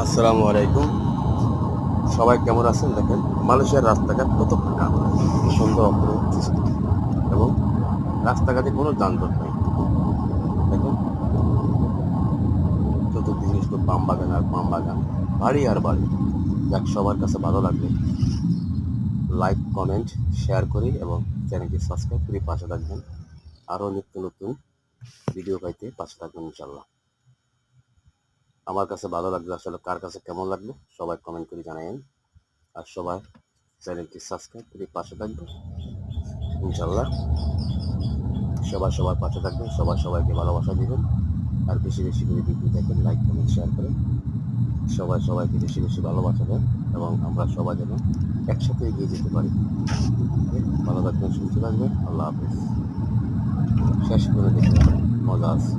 আসসালামু আলাইকুম। সবাই কেমন আছেন? দেখেন, মালয়েশিয়ার রাস্তাঘাট কত ফাঁকা সুন্দর অপরূপ এবং রাস্তাঘাটে কোনো যানজট নেই। দেখেন চতুর্দিকে শুধু পাম বাগান আর পাম বাগান। বাড়ি আর বাড়ি। যাক, সবার কাছে ভালো লাগবে লাইক কমেন্ট শেয়ার করি এবং চ্যানেলটি সাবস্ক্রাইব করে পাশে থাকবেন। আরও নিত্য নতুন ভিডিও পাইতে পাশে থাকবেন ইনশাল্লাহ। আমার কাছে ভালো লাগবে আসলে কার কাছে কেমন লাগবে সবাই কমেন্ট করে জানাবেন আর সবাই চ্যানেলটি সাবস্ক্রাইব করে পাশে থাকবে ইনশাল্লাহ সবাই সবার পাশে থাকবেন, সবাই সবাইকে ভালোবাসা দিবেন। আর বেশি বেশি করে ভিডিও দেখবেন লাইক কমেন্ট শেয়ার করেন। সবাই সবাইকে বেশি বেশি ভালোবাসা দেন এবং আমরা সবাই যেন একসাথে এগিয়ে যেতে পারি। ভালো থাকবেন, সুস্থ থাকবেন। আল্লাহ হাফিজ। শেষ করে দেখতে মজা আছে।